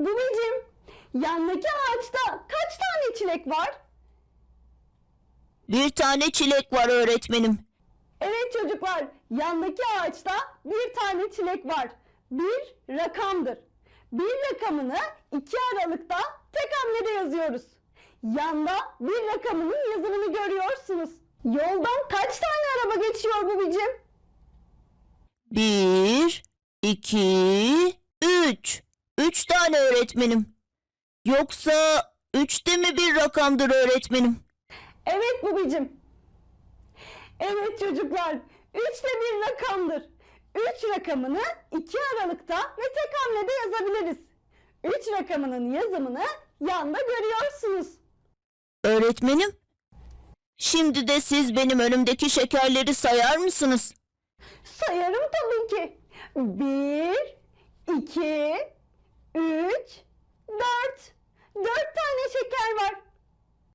Babacığım, yandaki ağaçta kaç tane çilek var? Bir tane çilek var öğretmenim. Evet çocuklar, yandaki ağaçta bir tane çilek var. Bir rakamdır. Bir rakamını iki aralıkta tek hamlede yazıyoruz. Yanda bir rakamının yazımını görüyorsunuz. Yoldan kaç tane araba geçiyor babacığım? Bir, iki, üç. Üç tane öğretmenim. Yoksa üçte mi bir rakamdır öğretmenim? Evet babacığım. Evet çocuklar, üç de bir rakamdır. Üç rakamını iki aralıkta ve tek hamlede yazabiliriz. Üç rakamının yazımını yanda görüyorsunuz. Öğretmenim, şimdi de siz benim önümdeki şekerleri sayar mısınız? Sayarım tabii ki. Bir, iki, üç, dört. Dört